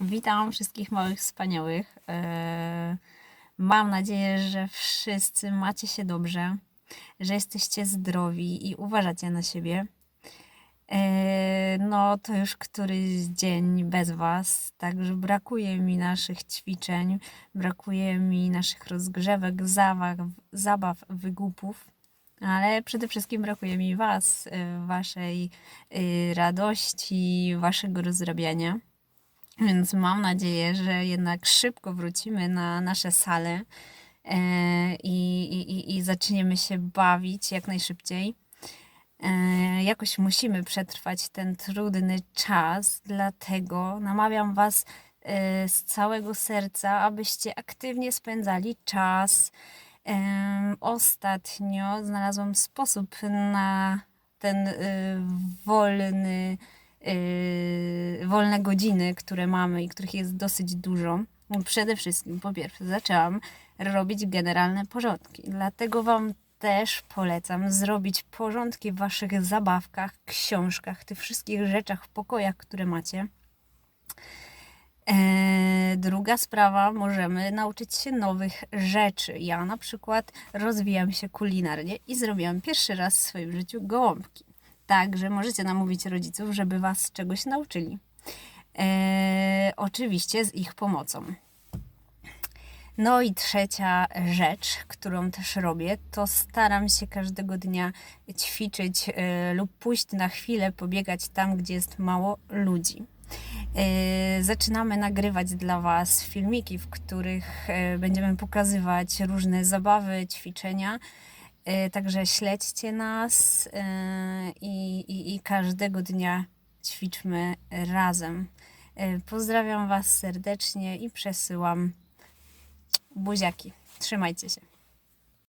Witam wszystkich małych wspaniałych. Eee, Mam nadzieję, że wszyscy macie się dobrze, że jesteście zdrowi i uważacie na siebie. Eee, No, to już któryś dzień bez Was, także brakuje mi naszych ćwiczeń, brakuje mi naszych rozgrzewek, zabaw, zabaw wygłupów, ale przede wszystkim brakuje mi Was, e, Waszej e, radości, Waszego rozrabiania. Więc mam nadzieję, że jednak szybko wrócimy na nasze sale e, i, i, i- zaczniemy się bawić jak najszybciej. E, Jakoś musimy przetrwać ten trudny czas, dlatego namawiam Was e, z całego serca, abyście aktywnie spędzali czas. Ostatnio znalazłam sposób na ten wolny, wolne godziny, które mamy i których jest dosyć dużo. Przede wszystkim, po pierwsze, zaczęłam robić generalne porządki. Dlatego Wam też polecam zrobić porządki w Waszych zabawkach, książkach, tych wszystkich rzeczach pokojach, które macie. E, Druga sprawa, możemy nauczyć się nowych rzeczy. Ja na przykład rozwijam się kulinarnie i zrobiłam pierwszy raz w swoim życiu gołąbki. Także możecie namówić rodziców, żeby was czegoś nauczyli. E, oczywiście z ich pomocą. No i trzecia rzecz, którą też robię, to staram się każdego dnia ćwiczyć e, lub pójść na chwilę, pobiegać tam, gdzie jest mało ludzi. E, Zaczynamy nagrywać dla Was filmiki, w których e, będziemy pokazywać różne zabawy, ćwiczenia. E, Także śledźcie nas e, i, i, i każdego dnia ćwiczmy razem. E, Pozdrawiam Was serdecznie i przesyłam buziaki. Trzymajcie się.